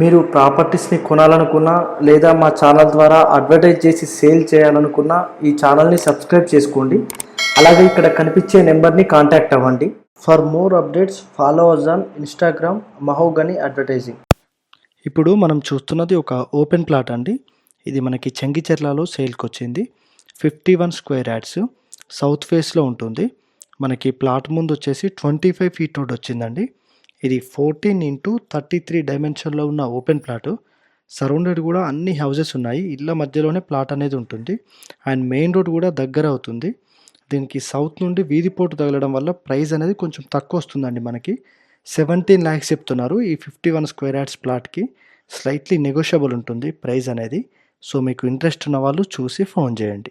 మీరు ప్రాపర్టీస్ని కొనాలనుకున్నా లేదా మా ఛానల్ ద్వారా అడ్వర్టైజ్ చేసి సేల్ చేయాలనుకున్నా ఈ ఛానల్ని సబ్స్క్రైబ్ చేసుకోండి. అలాగే ఇక్కడ కనిపించే నెంబర్ని కాంటాక్ట్ అవ్వండి. For more updates follow us on Instagram mahogany advertising ఇప్పుడు మనం చూస్తున్నది ఒక ఓపెన్ ప్లాట్ అండి. ఇది మనకి చెంగిచెర్లలో సేల్కి వచ్చింది. Fifty one square yards south ఫేస్లో ఉంటుంది. మనకి ప్లాట్ ముందు వచ్చేసి ట్వంటీ ఫైవ్ ఫీట్ రోడ్ వచ్చిందండి. ఇది ఫోర్టీన్ ఇంటూ థర్టీ త్రీ డైమెన్షన్లో ఉన్న ఓపెన్ ప్లాట్. సరౌండెడ్ కూడా అన్ని హౌసెస్ ఉన్నాయి. ఇళ్ళ మధ్యలోనే ప్లాట్ అనేది ఉంటుంది. అండ్ మెయిన్ రోడ్ కూడా దగ్గర అవుతుంది. దీనికి సౌత్ నుండి వీధిపోటు తగలడం వల్ల ప్రైస్ అనేది కొంచెం తక్కువ వస్తుందండి మనకి. సెవెంటీన్ ల్యాక్స్ చెప్తున్నారు ఈ ఫిఫ్టీ వన్ స్క్వేర్ యార్డ్స్ ప్లాట్కి. స్లైట్లీ నెగోషియబుల్ ఉంటుంది ప్రైస్ అనేది. సో మీకు ఇంట్రెస్ట్ ఉన్న వాళ్ళు చూసి ఫోన్ చేయండి.